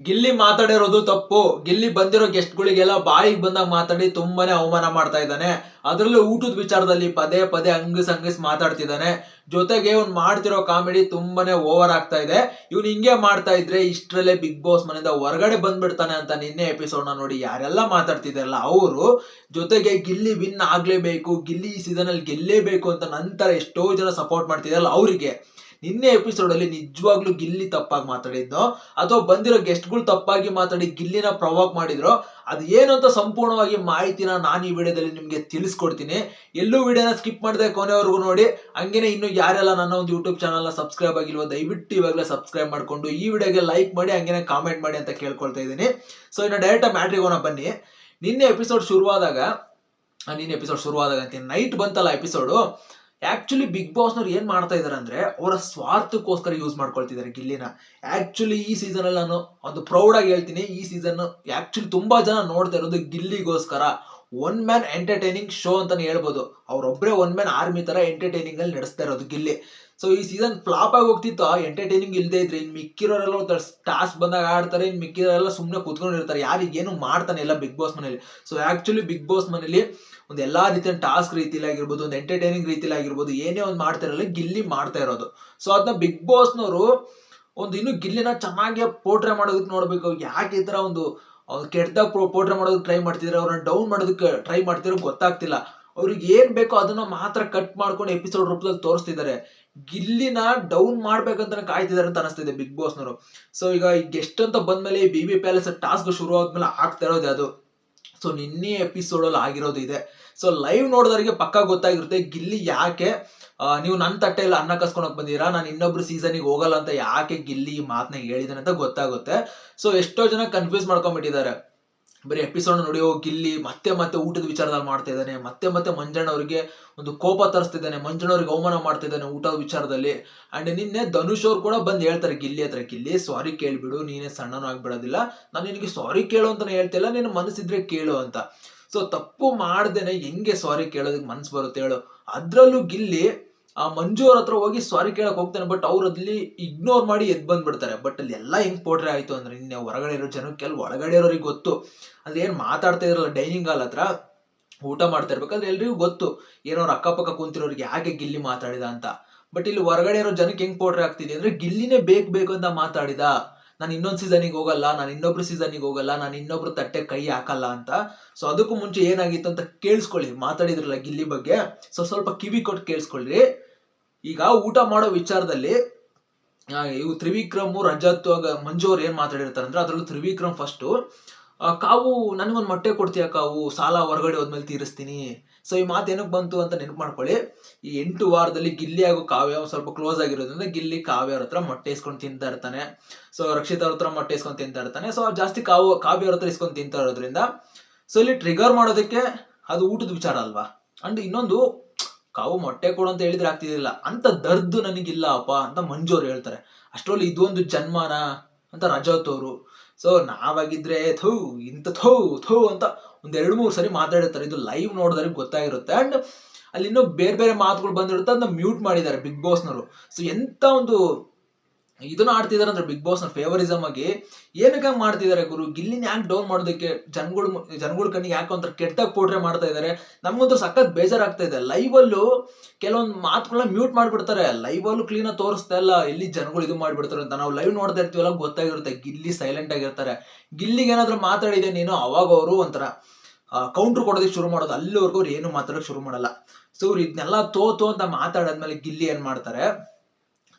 ಗಿಲ್ಲಿ ಮಾತಾಡಿರೋದು ತಪ್ಪು. ಗಿಲ್ಲಿ ಬಂದಿರೋ ಗೆಸ್ಟ್ಗಳಿಗೆಲ್ಲ ಬಾಯಿಗೆ ಬಂದಾಗ ಮಾತಾಡಿ ತುಂಬಾನೇ ಅವಮಾನ ಮಾಡ್ತಾ ಇದ್ದಾನೆ. ಅದರಲ್ಲೂ ಊಟದ ವಿಚಾರದಲ್ಲಿ ಪದೇ ಪದೇ ಹಂಗಸ್ ಹಂಗಸ್ ಮಾತಾಡ್ತಿದ್ದಾನೆ. ಜೊತೆಗೆ ಅವ್ನು ಮಾಡ್ತಿರೋ ಕಾಮಿಡಿ ತುಂಬಾನೇ ಓವರ್ ಆಗ್ತಾ ಇದೆ. ಇವ್ನು ಹಿಂಗೆ ಮಾಡ್ತಾ ಇದ್ರೆ ಇಷ್ಟರಲ್ಲೇ ಬಿಗ್ ಬಾಸ್ ಮನೆಯಿಂದ ಹೊರಗಡೆ ಬಂದ್ಬಿಡ್ತಾನೆ ಅಂತ ನಿನ್ನೆ ಎಪಿಸೋಡ್ನ ನೋಡಿ ಯಾರೆಲ್ಲ ಮಾತಾಡ್ತಿದಾರಲ್ಲ ಅವರು. ಜೊತೆಗೆ ಗಿಲ್ಲಿ ವಿನ್ ಆಗ್ಲೇಬೇಕು, ಗಿಲ್ಲಿ ಈ ಸೀಸನ್ ಅಲ್ಲಿ ಗೆಲ್ಲೇಬೇಕು ಅಂತ ನಂತರ ಎಷ್ಟೋ ಜನ ಸಪೋರ್ಟ್ ಮಾಡ್ತಿದಾರಲ್ಲ ಅವರಿಗೆ. ನಿನ್ನೆ ಎಪಿಸೋಡ್ ಅಲ್ಲಿ ನಿಜವಾಗ್ಲೂ ಗಿಲ್ಲಿ ತಪ್ಪಾಗಿ ಮಾತಾಡಿದ್ನೋ ಅಥವಾ ಬಂದಿರೋ ಗೆಸ್ಟ್ಗಳು ತಪ್ಪಾಗಿ ಮಾತಾಡಿ ಗಿಲ್ಲಿನ ಪ್ರವಾಕ್ ಮಾಡಿದ್ರು? ಅದು ಏನು ಅಂತ ಸಂಪೂರ್ಣವಾಗಿ ಮಾಹಿತಿನ ನಾನು ಈ ವಿಡಿಯೋದಲ್ಲಿ ನಿಮಗೆ ತಿಳಿಸ್ಕೊಡ್ತೀನಿ. ಎಲ್ಲೂ ವಿಡಿಯೋನ ಸ್ಕಿಪ್ ಮಾಡಿದೆ ಕೊನೆವರೆಗೂ ನೋಡಿ. ಹಂಗೇನೆ ಇನ್ನು ಯಾರೆಲ್ಲ ನನ್ನ ಒಂದು ಯೂಟ್ಯೂಬ್ ಚಾನಲ್ನ ಸಬ್ಸ್ಕ್ರೈಬ್ ಆಗಿಲ್ವೋ, ದಯವಿಟ್ಟು ಇವಾಗಲೇ ಸಬ್ಸ್ಕ್ರೈಬ್ ಮಾಡ್ಕೊಂಡು ಈ ವಿಡಿಯೋಗೆ ಲೈಕ್ ಮಾಡಿ, ಹಂಗೇನೆ ಕಾಮೆಂಟ್ ಮಾಡಿ ಅಂತ ಕೇಳ್ಕೊಳ್ತಾ ಇದ್ದೀನಿ. ಸೊ ಇನ್ನು ಡೈರೆಕ್ಟ್ ಮ್ಯಾಟ್ರಿಗೆ ಹೋಗೋಣ, ಬನ್ನಿ. ನಿನ್ನೆ ಎಪಿಸೋಡ್ ಶುರುವಾದಾಗ ನಿನ್ನೆ ಎಪಿಸೋಡ್ ಶುರುವಾದಾಗ ಅಂತ ನೈಟ್ ಬಂತಲ್ಲ ಎಪಿಸೋಡು ಆಕ್ಚುಲಿ ಬಿಗ್ ಬಾಸ್ನವ್ರು ಏನ್ ಮಾಡ್ತಾ ಇದಾರೆ ಅಂದ್ರೆ, ಅವರ ಸ್ವಾರ್ಥಕ್ಕೋಸ್ಕರ ಯೂಸ್ ಮಾಡ್ಕೊಳ್ತಿದ್ದಾರೆ ಗಿಲ್ಲಿನ. ಆಕ್ಚುಲಿ ಈ ಸೀಸನ್ ಅಲ್ಲಿ ನಾನು ಒಂದು ಪ್ರೌಡ್ ಆಗಿ ಹೇಳ್ತೀನಿ. ಈ ಸೀಸನ್ ಆಕ್ಚುಲಿ ತುಂಬಾ ಜನ ನೋಡ್ತಾ ಇರೋದು ಗಿಲ್ಲಿಗೋಸ್ಕರ. ಒನ್ ಮ್ಯಾನ್ ಎಂಟರ್ಟೈನಿಂಗ್ ಶೋ ಅಂತಾನೆ ಹೇಳ್ಬೋದು. ಅವ್ರೊಬ್ರೆ ಒನ್ ಮ್ಯಾನ್ ಆರ್ಮಿ ತರ ಎಂಟರ್ಟೈನಿಂಗ್ ಅಲ್ಲಿ ನಡೆಸ್ತಾ ಇರೋದು ಗಿಲ್ಲಿ. ಸೊ ಈ ಸೀಸನ್ ಫ್ಲಾಪ್ ಆಗಿ ಹೋಗ್ತಿತ್ತು. ಎಂಟರ್ಟೈನಿಂಗ್ ಇಲ್ಲದೆ ಇದ್ರೆ ಇನ್ ಮಿಕ್ಕಿರೋರೆಲ್ಲ ಟಾಸ್ಕ್ ಬಂದಾಗ ಆಡ್ತಾರೆ, ಇನ್ ಮಿಕ್ಕಿರೋರೆಲ್ಲ ಸುಮ್ಮನೆ ಕೂತ್ಕೊಂಡಿರ್ತಾರೆ ಯಾರಿಗೆ ಏನು ಮಾಡ್ತಾನೆ ಇಲ್ಲ ಬಿಗ್ ಬಾಸ್ ಮನೇಲಿ ಸೊ ಆಕ್ಚುಲಿ ಬಿಗ್ ಬಾಸ್ ಮನೇಲಿ ಒಂದು ಎಲ್ಲಾ ರೀತಿಯ ಟಾಸ್ಕ್ ರೀತಿಲಿ ಆಗಿರ್ಬೋದು ಒಂದು ಎಂಟರ್ಟೈನಿಂಗ್ ರೀತಿಲಿ ಆಗಿರ್ಬೋದು ಏನೇ ಒಂದು ಮಾಡ್ತಿರಲ್ಲ ಗಿಲ್ಲಿ ಮಾಡ್ತಾ ಇರೋದು. ಸೊ ಅದನ್ನ ಬಿಗ್ ಬಾಸ್ನವರು ಒಂದು ಇನ್ನು ಗಿಲ್ಲಿನ ಚೆನ್ನಾಗಿ ಪೋಟ್ರೆ ಮಾಡೋದಕ್ಕೆ ನೋಡಬೇಕು. ಯಾಕೆ ಈ ಥರ ಒಂದು ಕೆಟ್ಟದಾಗ ಪೋಟ್ರೆ ಮಾಡೋದಕ್ಕೆ ಟ್ರೈ ಮಾಡ್ತಿದ್ರೆ, ಅವ್ರನ್ನ ಡೌನ್ ಮಾಡೋದಕ್ಕೆ ಟ್ರೈ ಮಾಡ್ತಿರೋ ಗೊತ್ತಾಗ್ತಿಲ್ಲ. ಅವ್ರಿಗೆ ಏನ್ ಬೇಕೋ ಅದನ್ನ ಮಾತ್ರ ಕಟ್ ಮಾಡ್ಕೊಂಡು ಎಪಿಸೋಡ್ ರೂಪದಲ್ಲಿ ತೋರಿಸ್ತಿದ್ದಾರೆ. ಗಿಲ್ಲಿನ ಡೌನ್ ಮಾಡ್ಬೇಕಂತ ಕಾಯ್ತಿದ್ದಾರೆ ಅಂತ ಅನಿಸ್ತಿದೆ ಬಿಗ್ ಬಾಸ್ನವರು ಸೊ ಈಗ ಗೆಸ್ಟ್ ಅಂತ ಬಂದ್ಮೇಲೆ ಬಿ ಬಿ ಪ್ಯಾಲೇಸ್ ಟಾಸ್ಕ್ ಶುರು ಆದ್ಮೇಲೆ ಆಗ್ತಾ ಇರೋದು ಅದು ಸೊ ನಿನ್ನೆ ಎಪಿಸೋಡ್ ಅಲ್ಲಿ ಆಗಿರೋದು ಇದೆ. ಸೊ ಲೈವ್ ನೋಡಿದವರಿಗೆ ಪಕ್ಕ ಗೊತ್ತಾಗಿರುತ್ತೆ ಗಿಲ್ಲಿ ಯಾಕೆ ನೀವು ನನ್ನ ತಟ್ಟೆಯಲ್ಲಿ ಅನ್ನ ಕಸ್ಕೊಳಕ್ ಬಂದಿರಾ? ನಾನು ಇನ್ನೊಬ್ರು ಸೀಸನಿಗೆ ಹೋಗಲ್ಲ ಅಂತ ಯಾಕೆ ಗಿಲ್ಲಿ ಈ ಮಾತನ್ನ ಹೇಳಿದಾನೆ ಅಂತ ಗೊತ್ತಾಗುತ್ತೆ. ಸೊ ಎಷ್ಟೋ ಜನ ಕನ್ಫ್ಯೂಸ್ ಮಾಡ್ಕೊಂಡ್ಬಿಟ್ಟಿದ್ದಾರೆ ಬರೀ ಎಪಿಸೋಡ್ ನೋಡಿ ಗಿಲ್ಲಿ, ಮತ್ತೆ ಮತ್ತೆ ಊಟದ ವಿಚಾರದಲ್ಲಿ ಮಾಡ್ತಾ ಇದ್ದಾನೆ, ಮತ್ತೆ ಮತ್ತೆ ಮಂಜಣ್ಣ ಅವರಿಗೆ ಒಂದು ಕೋಪ ತರಿಸ್ತಿದ್ದಾನೆ ಮಂಜಣ್ಣ ಅವ್ರಿಗೆ ಅವಮಾನ ಮಾಡ್ತಾ ಇದ್ದಾನೆ ಊಟದ ವಿಚಾರದಲ್ಲಿ. ಅಂಡ್ ನಿನ್ನೆ ಧನುಷ್ ಅವ್ರು ಕೂಡ ಬಂದು ಹೇಳ್ತಾರೆ, ಗಿಲ್ಲಿ ಹತ್ರ ಗಿಲ್ಲಿ ಸಾರಿ ಕೇಳ್ಬಿಡು, ನೀನೇ ಸಣ್ಣನೂ ಆಗ್ಬಿಡೋದಿಲ್ಲ. ನಾನು ನಿನಗೆ ಸಾರಿ ಕೇಳು ಅಂತ ಹೇಳ್ತಿಲ್ಲ ನಿನ್ನ ಮನಸ್ಸಿದ್ರೆ ಕೇಳು ಅಂತ. ಸೊ ತಪ್ಪು ಮಾಡ್ದೇನೆ, ಹೆಂಗೆ ಸಾರಿ ಕೇಳೋದಕ್ಕೆ ಮನಸ್ಸು ಬರುತ್ತೆ ಹೇಳು. ಅದ್ರಲ್ಲೂ ಗಿಲ್ಲಿ ಆ ಮಂಜು ಅವ್ರ ಹತ್ರ ಹೋಗಿ ಸಾರಿ ಕೇಳಕ್ ಹೋಗ್ತಾನೆ ಬಟ್ ಅವ್ರು ಅದ್ರಲ್ಲಿ ಇಗ್ನೋರ್ ಮಾಡಿ ಎದ್ ಬಂದ್ಬಿಡ್ತಾರೆ. ಬಟ್ ಅಲ್ಲಿ ಎಲ್ಲ ಹೆಂಗ್ ಪೋಟ್ರೆ ಆಯ್ತು ಅಂದ್ರೆ ನಿನ್ನೆ ಹೊರಗಡೆ ಇರೋ ಜನಕ್ಕೆ ಅಲ್ಲಿ ಒಳಗಡೆ ಇರೋರಿಗೆ ಗೊತ್ತು. ಅಲ್ಲಿ ಏನ್ ಮಾತಾಡ್ತಾ ಇದ್ರಲ್ಲ ಡೈನಿಂಗ್ ಹಾಲ್ ಹತ್ರ ಊಟ ಮಾಡ್ತಾ ಇರ್ಬೇಕಾದ್ರೆ ಎಲ್ರಿಗೂ ಗೊತ್ತು. ಏನೋ ಅಕ್ಕಪಕ್ಕ ಕುಂತಿರೋರಿಗೆ ಯಾಕೆ ಗಿಲ್ಲಿ ಮಾತಾಡಿದ ಅಂತ. ಬಟ್ ಇಲ್ಲಿ ಹೊರಗಡೆ ಇರೋ ಜನಕ್ಕೆ ಹೆಂಗ್ ಪೋಟ್ರೆ ಆಗ್ತಿದೆ ಅಂದ್ರೆ, ಗಿಲ್ಲಿನೇ ಬೇಕು ಬೇಕು ಅಂತ ಮಾತಾಡಿದ. ನಾನು ಇನ್ನೊಂದು ಸೀಸನಿಗೆ ಹೋಗಲ್ಲ, ನಾನು ಇನ್ನೊಬ್ರು ಸೀಸನಿಗೆ ಹೋಗಲ್ಲ, ನಾನು ಇನ್ನೊಬ್ರು ತಟ್ಟೆ ಕೈ ಹಾಕಲ್ಲ ಅಂತ. ಸೊ ಅದಕ್ಕೂ ಮುಂಚೆ ಏನಾಗಿತ್ತು ಅಂತ ಕೇಳಿಸ್ಕೊಳ್ಳಿ, ಮಾತಾಡಿದ್ರಲ್ಲ ಗಿಲ್ಲಿ ಬಗ್ಗೆ. ಸೊ ಸ್ವಲ್ಪ ಕಿವಿ ಕೊಟ್ಟು ಕೇಳಿಸ್ಕೊಳ್ಳಿ. ಈಗ ಊಟ ಮಾಡೋ ವಿಚಾರದಲ್ಲಿ ಇವು ತ್ರಿವಿಕ್ರಮ್, ರಜತ್ ಮಂಜು ಅವ್ರು ಏನ್ ಮಾತಾಡಿರ್ತಾರೆ ಅಂದ್ರೆ ಅದರಲ್ಲೂ ತ್ರಿವಿಕ್ರಮ್ ಫಸ್ಟ್ ಕಾವು, ನನಗೊಂದು ಮೊಟ್ಟೆ ಕೊಡ್ತೀಯ ಕಾವು? ಸಾಲ ಹೊರಗಡೆ ಹೋದ್ಮೇಲೆ ತೀರಿಸ್ತೀನಿ. ಸೊ ಈ ಮಾತು ಏನಕ್ಕೆ ಬಂತು ಅಂತ ನೆನಪು ಮಾಡ್ಕೊಳ್ಳಿ. ಈ ಎಂಟು ವಾರದಲ್ಲಿ ಗಿಲ್ಲಿ ಹಾಗೂ ಕಾವ್ಯ ಸ್ವಲ್ಪ ಕ್ಲೋಸ್ ಆಗಿರೋದ್ರಿಂದ ಗಿಲ್ಲಿ ಕಾವ್ಯ ಅವ್ರ ಹತ್ರ ಮೊಟ್ಟೆ ಇಸ್ಕೊಂಡು ತಿಂತಾ ಇರ್ತಾನೆ. ಸೊ ರಕ್ಷಿತ ಅವ್ರ ಹತ್ರ ಮೊಟ್ಟೆ ಇಸ್ಕೊಂಡು ತಿಂತಾ ಇರ್ತಾನೆ. ಸೊ ಜಾಸ್ತಿ ಕಾವು, ಕಾವ್ಯ ಅವ್ರ ಹತ್ರ ಇಸ್ಕೊಂಡು ತಿಂತಾ ಇರೋದ್ರಿಂದ ಸೊ ಇಲ್ಲಿ ಟ್ರಿಗರ್ ಮಾಡೋದಕ್ಕೆ ಅದು ಊಟದ ವಿಚಾರ ಅಲ್ವಾ? ಅಂಡ್ ಇನ್ನೊಂದು ಕಾವು ಮೊಟ್ಟೆ ಕೊಡು ಅಂತ ಹೇಳಿದ್ರೆ ಆಗ್ತಿದಿಲ್ಲ. ಅಂತ ದರ್ದು ನನಗಿಲ್ಲ ಅಪ್ಪ ಅಂತ ಮಂಜು ಅವ್ರು ಹೇಳ್ತಾರೆ. ಅಷ್ಟರಲ್ಲಿ ಇದೊಂದು ಜನ್ಮನ ಅಂತ ರಜತ್ ಅವರು. ಸೊ ನಾವಾಗಿದ್ರೆ ಥೌ ಇಂಥ ಥೌ ಥೌ ಅಂತ ಒಂದ್ ಎರಡು ಮೂರು ಸರಿ ಮಾತಾಡಿರ್ತಾರೆ. ಇದು ಲೈವ್ ನೋಡಿದ್ರೆ ಗೊತ್ತಾಗಿರುತ್ತೆ. ಅಂಡ್ ಅಲ್ಲಿ ಇನ್ನೂ ಬೇರೆ ಬೇರೆ ಮಾತುಗಳು ಬಂದಿರುತ್ತೆ. ಅದನ್ನ ಮ್ಯೂಟ್ ಮಾಡಿದ್ದಾರೆ ಬಿಗ್ ಬಾಸ್ನವರು. ಸೊ ಎಂತ ಒಂದು ಇದನ್ನ ಆಡ್ತಿದಾರೆ ಅಂದ್ರೆ ಬಿಗ್ ಬಾಸ್ನ ಫೇವರಿಸಮ್ ಆಗಿ ಏನಕ್ಕೆ ಮಾಡ್ತಿದ್ದಾರೆ ಗುರು? ಗಿಲ್ಲಿನ ಯಾಕೆ ಡೌನ್ ಮಾಡೋದಕ್ಕೆ ಜನಗಳು ಜನಗಳ ಕಣ್ಣಿಗೆ ಯಾಕೆ ಒಂಥರ ಕೆಟ್ಟದಾಗ ಪೋಟ್ರೆ ಮಾಡ್ತಾ ಇದ್ದಾರೆ. ನಮಗಂತೂ ಸಖತ್ ಬೇಜಾರಾಗ್ತಾ ಇದೆ. ಲೈವ್ ಅಲ್ಲೂ ಕೆಲವೊಂದು ಮಾತುಗಳನ್ನ ಮ್ಯೂಟ್ ಮಾಡ್ಬಿಡ್ತಾರೆ. ಲೈವ್ ಅಲ್ಲೂ ಕ್ಲೀನ್ ಆಗಿ ತೋರಿಸ್ತಾ ಇಲ್ಲ. ಎಲ್ಲಿ ಜನಗಳು ಇದು ಮಾಡ್ಬಿಡ್ತಾರೆ ಅಂತ ನಾವು ಲೈವ್ ನೋಡ್ತಾ ಇರ್ತೀವಲ್ಲ ಗೊತ್ತಾಗಿರುತ್ತೆ. ಗಿಲ್ಲಿ ಸೈಲೆಂಟ್ ಆಗಿರ್ತಾರೆ. ಗಿಲ್ಲಿಗೆ ಏನಾದ್ರು ಮಾತಾಡಿದೆ ನೀನು? ಅವಾಗ ಅವರು ಒಂಥರ ಕೌಂಟ್ರ್ ಕೊಡೋದಕ್ಕೆ ಶುರು ಮಾಡೋದು. ಅಲ್ಲಿವರೆಗೂ ಅವ್ರು ಏನು ಮಾತಾಡೋಕೆ ಶುರು ಮಾಡಲ್ಲ. ಸೊ ಇವ್ರು ಇದನ್ನೆಲ್ಲ ತೋತು ಅಂತ ಮಾತಾಡಾದ್ಮೇಲೆ ಗಿಲ್ಲಿ ಏನ್ ಮಾಡ್ತಾರೆ?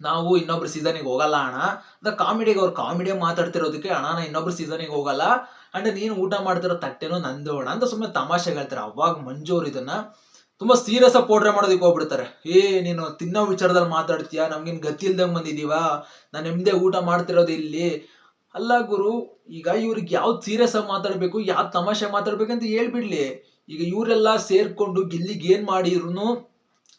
ನಾವು ಇನ್ನೊಬ್ರು ಸೀಸನಿಗೆ ಹೋಗಲ್ಲ ಅಣ್ಣ. ಅಂದ್ರೆ ಕಾಮಿಡಿಗೆ ಅವ್ರು ಕಾಮಿಡಿ ಮಾತಾಡ್ತಿರೋದಕ್ಕೆ ಅಣ್ಣ, ನಾ ಇನ್ನೊಬ್ರು ಸೀಸನಿಗೆ ಹೋಗಲ್ಲ. ಅಂಡ್ ನೀನು ಊಟ ಮಾಡ್ತಿರೋ ತಟ್ಟೆನೂ ನಂದು ಅಣ್ಣ. ಅಂತ ಸುಮ್ಮನೆ ತಮಾಷೆ ಹೇಳ್ತಾರೆ. ಅವಾಗ ಮಂಜು ಅವ್ರು ಇದನ್ನ ತುಂಬಾ ಸೀರಿಯಸ್ ಆಗಿ ಪೋಟ್ರೆ ಮಾಡೋದಕ್ಕೆ ಹೋಗ್ಬಿಡ್ತಾರೆ. ಏ, ನೀನು ತಿನ್ನೋ ವಿಚಾರದಲ್ಲಿ ಮಾತಾಡ್ತೀಯಾ? ನಮ್ಗೇನ್ ಗತಿ ಇಲ್ದಂಗ್ ಬಂದಿದೀವಾ? ನಾನು ನಿಮ್ದೇ ಊಟ ಮಾಡ್ತಿರೋದು ಇಲ್ಲಿ. ಅಲ್ಲ ಗುರು, ಈಗ ಇವ್ರಿಗೆ ಯಾವ್ದು ಸೀರಿಯಸ್ ಆಗಿ ಮಾತಾಡ್ಬೇಕು, ಯಾವ್ದು ತಮಾಷೆ ಮಾತಾಡ್ಬೇಕಂತ ಹೇಳ್ಬಿಡ್ಲಿ. ಈಗ ಇವರೆಲ್ಲ ಸೇರ್ಕೊಂಡು ಗಿಲ್ಲಿಗೆ ಏನ್ ಮಾಡಿದ್ರು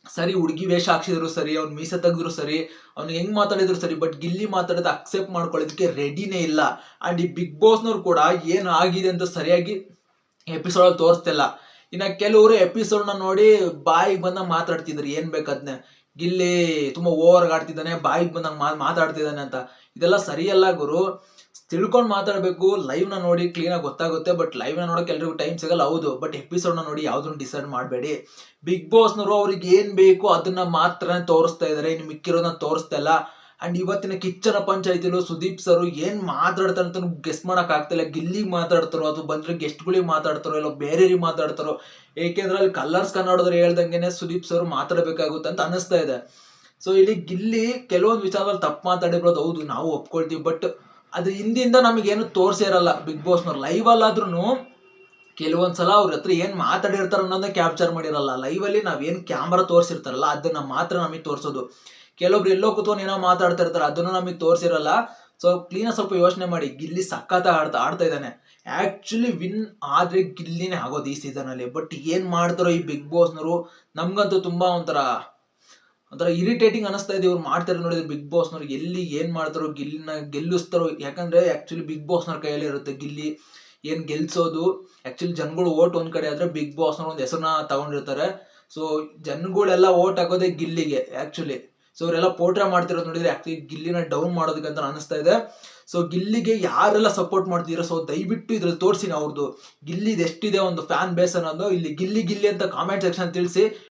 ಸರಿ, ಹುಡುಗಿ ವೇಷ ಹಾಕ್ಸಿದ್ರು ಸರಿ, ಅವ್ನು ಮೀಸೆ ತೆಗೆದ್ರು ಸರಿ, ಅವ್ನು ಹೆಂಗ್ ಮಾತಾಡಿದ್ರು ಸರಿ ಬಟ್ ಗಿಲ್ಲಿ ಮಾತಾಡೋದು ಅಕ್ಸೆಪ್ಟ್ ಮಾಡ್ಕೊಳ್ಳೋದಕ್ಕೆ ರೆಡಿನೇ ಇಲ್ಲ. ಅಂಡ್ ಈ ಬಿಗ್ ಬಾಸ್ನವ್ರು ಕೂಡ ಏನು ಆಗಿದೆ ಅಂತ ಸರಿಯಾಗಿ ಎಪಿಸೋಡ್ ಅಲ್ಲಿ ತೋರಿಸ್ತಿಲ್ಲ. ಇನ್ನ ಕೆಲವರು ಎಪಿಸೋಡ್ನ ನೋಡಿ ಬಾಯಿಗೆ ಬಂದಾಗ ಮಾತಾಡ್ತಿದ್ರು, ಏನ್ ಬೇಕದ್ನೆ ಗಿಲ್ಲಿ ತುಂಬಾ ಓವರ್ ಆಡ್ತಿದ್ದಾನೆ, ಬಾಯಿಗೆ ಬಂದಂಗ ಮಾತಾಡ್ತಿದ್ದಾನೆ ಅಂತ. ಇದೆಲ್ಲ ಸರಿಯಲ್ಲ ಗುರು. ತಿಳ್ಕೊಂಡು ಮಾತಾಡಬೇಕು ಲೈವ್ನ ನೋಡಿ ಕ್ಲೀನಾಗಿ ಗೊತ್ತಾಗುತ್ತೆ ಬಟ್ ಲೈವ್ನ ನೋಡೋಕೆ ಎಲ್ರಿಗೂ ಟೈಮ್ ಸಿಗಲ್ಲ, ಹೌದು ಬಟ್ ಎಪಿಸೋಡ್ನ ನೋಡಿ ಯಾವುದನ್ನು ಡಿಸೈಡ್ ಮಾಡಬೇಡಿ. ಬಿಗ್ ಬಾಸ್ನವರು ಅವ್ರಿಗೆ ಏನು ಬೇಕು ಅದನ್ನ ಮಾತ್ರ ತೋರಿಸ್ತಾ ಇದ್ದಾರೆ ಇನ್ನು ಮಿಕ್ಕಿರೋದನ್ನ ತೋರಿಸ್ತಾ ಇಲ್ಲ. ಅಂಡ್ ಇವತ್ತಿನ ಕಿಚ್ಚನ ಪಂಚಾಯತಿಲು ಸುದೀಪ್ ಸರ್ ಏನು ಮಾತಾಡ್ತಾರೆ ಅಂತ ಗೆಸ್ ಮಾಡಕ್ ಆಗ್ತಿಲ್ಲ. ಗಿಲ್ಲಿಗೆ ಮಾತಾಡ್ತಾರೋ, ಅದು ಬಂದರೆ ಗೆಸ್ಟ್ಗಳಿಗೆ ಮಾತಾಡ್ತಾರೋ, ಇಲ್ಲ ಬೇರೆಯವ್ರಿಗೆ ಮಾತಾಡ್ತಾರೋ ಏಕೆಂದ್ರೆ ಅಲ್ಲಿ ಕಲರ್ಸ್ ಕನ್ನಡದವ್ರು ಹೇಳ್ದಂಗೆ ಸುದೀಪ್ ಸರ್ ಮಾತಾಡಬೇಕಾಗುತ್ತೆ ಅಂತ ಅನಿಸ್ತಾ ಇದೆ. ಸೊ ಇಲ್ಲಿ ಗಿಲ್ಲಿ ಕೆಲವೊಂದು ವಿಚಾರದಲ್ಲಿ ತಪ್ಪು ಮಾತಾಡಿರೋದು ಹೌದು, ನಾವು ಒಪ್ಕೊಳ್ತೀವಿ ಬಟ್ ಅದು ಹಿಂದಿಂದ ನಮಗೇನು ತೋರಿಸಿರಲ್ಲ ಬಿಗ್ ಬಾಸ್ನವ್ರು ಲೈವ್ ಅಲ್ಲಾದ್ರೂ ಕೆಲವೊಂದ್ಸಲ ಅವ್ರ ಹತ್ರ ಏನು ಮಾತಾಡಿರ್ತಾರ ಅನ್ನೋದನ್ನ ಕ್ಯಾಪ್ಚರ್ ಮಾಡಿರಲ್ಲ. ಲೈವ್ ಅಲ್ಲಿ ನಾವೇನ್ ಕ್ಯಾಮ್ರಾ ತೋರಿಸಿರ್ತಾರಲ್ಲ, ಅದನ್ನ ಮಾತ್ರ ನಮಗೆ ತೋರಿಸೋದು. ಕೆಲವೊಬ್ರು ಎಲ್ಲೋ ಕೂತ್ಕೊಂಡು ಏನೋ ಮಾತಾಡ್ತಾ ಇರ್ತಾರೆ, ಅದನ್ನು ನಮಗೆ ತೋರಿಸಿರಲ್ಲ. ಸೊ ಕ್ಲೀನಾಗಿ ಸ್ವಲ್ಪ ಯೋಚನೆ ಮಾಡಿ. ಗಿಲ್ಲಿ ಸಖತ್ ಆಡ್ತಾ ಆಡ್ತಾ ಇದ್ದಾನೆ. ಆಕ್ಚುಲಿ ವಿನ್ ಆದ್ರೆ ಗಿಲ್ಲಿನೇ ಆಗೋದು ಈ ಸೀಸನ್ ಅಲ್ಲಿ. ಬಟ್ ಏನ್ ಮಾಡ್ತಾರೋ ಈ ಬಿಗ್ ಬಾಸ್ನವರು ನಮ್ಗಂತೂ ತುಂಬಾ ಒಂಥರ ಒಂಥರ ಇರಿಟೇಟಿಂಗ್ ಅನಿಸ್ತಾ ಇದೆ. ಇವ್ರು ಮಾಡ್ತಾರೆ ನೋಡಿದ್ರೆ ಬಿಗ್ ಬಾಸ್ನವ್ರು ಎಲ್ಲಿ ಏನ್ ಮಾಡ್ತಾರೋ ಗಿಲ್ಲಿನ ಗೆಲ್ಲಿಸ್ತಾರೋ. ಯಾಕಂದ್ರೆ ಆಕ್ಚುಲಿ ಬಿಗ್ ಬಾಸ್ನವ್ರ ಕೈಯಲ್ಲಿ ಇರುತ್ತೆ ಗಿಲ್ಲಿ. ಏನ್ ಗೆಲ್ಸೋದು ಆಕ್ಚುಲಿ ಜನಗಳು ಓಟ್ ಒಂದ್ ಕಡೆ ಆದ್ರೆ ಬಿಗ್ ಬಾಸ್ನವ್ರು ಒಂದು ಹೆಸರನ್ನ ತಗೊಂಡಿರ್ತಾರೆ. ಸೊ ಜನಗಳೆಲ್ಲ ಓಟ್ ಹಾಕೋದೇ ಗಿಲ್ಲಿಗೆ ಆಕ್ಚುಲಿ ಸೊ ಇವರೆಲ್ಲ ಪೋಟ್ರೆ ಮಾಡ್ತಿರೋದು ನೋಡಿದ್ರೆ ಆಕ್ಚುಲಿ ಗಿಲ್ಲಿನ ಡೌನ್ ಮಾಡೋದಕ್ಕೆ ಅಂತ ಅನಿಸ್ತಾ ಇದೆ. ಸೊ ಗಿಲ್ಲಿಗೆ ಯಾರೆಲ್ಲ ಸಪೋರ್ಟ್ ಮಾಡ್ತಿದ್ದೀರೋ ಸೊ ದಯವಿಟ್ಟು ಇದ್ರಲ್ಲಿ ತೋರಿಸಿ ಅವ್ರದ್ದು ಗಿಲ್ಲಿದ್ ಎಷ್ಟಿದೆ ಒಂದು ಫ್ಯಾನ್ ಬೇಸ್ ಅನ್ನೋದು, ಇಲ್ಲಿ ಗಿಲ್ಲಿ ಗಿಲ್ಲಿ ಅಂತ ಕಾಮೆಂಟ್ ಸೆಕ್ಷನ್ ತಿಳಿಸಿ.